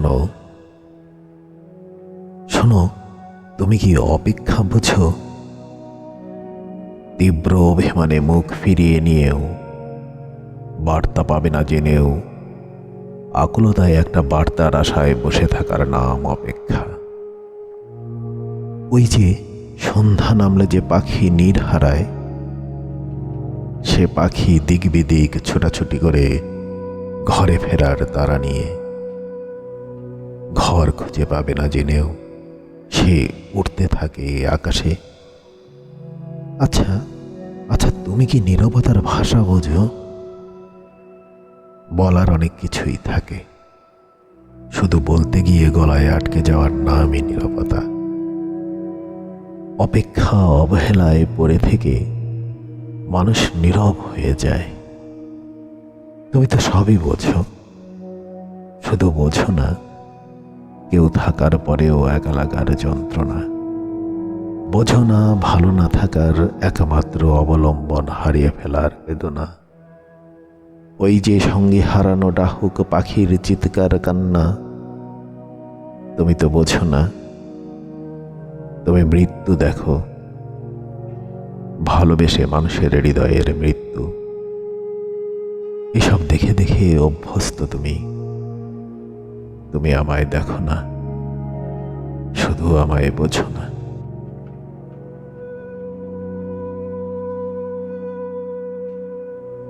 শোনো। শোনো, তুমি কি অপেক্ষা বুঝো? তীব্র অভিমানে মুখ ফিরিয়ে নিয়েও, বার্তা পাবে না জেনেও, আকুলতায় একটা বার্তার আশায় বসে থাকার নাম অপেক্ষা। ওই যে সন্ধ্যা নামলে যে পাখি নীর হারায়, সে পাখি দিক বিদিক ছোটাছুটি করে ঘরে ফেরার তারা নিয়ে। ঘর খুঁজে পাবে না জেনেও। সে উঠতে থাকে আকাশে। আচ্ছা আচ্ছা তুমি কি নীরবতার ভাষা বোঝো? বলার অনেক কিছুই থাকে। শুধু বলতে গিয়ে গলায় আটকে যাওয়ার নামই নীরবতা। অপেক্ষা অবহেলায় পড়ে থেকে মানুষ নীরব হয়ে যায়। তুমি তো সবই বোঝো। শুধু বোঝো না কেউ থাকার পরেও একা লাগার যন্ত্রণা। বোঝো না, ভালো না থাকার একমাত্র অবলম্বন হারিয়ে ফেলার বেদনা। ওই যে সঙ্গী হারানো ডাহুক পাখির চিৎকার কান্না। তুমি তো বোঝো না। তুমি মৃত্যু দেখো। ভালোবেসে মানুষের হৃদয়ের মৃত্যু। এসব দেখে দেখে অভ্যস্ত তুমি। তুমি আমায় দেখো না শুধু আমায় বোঝো না।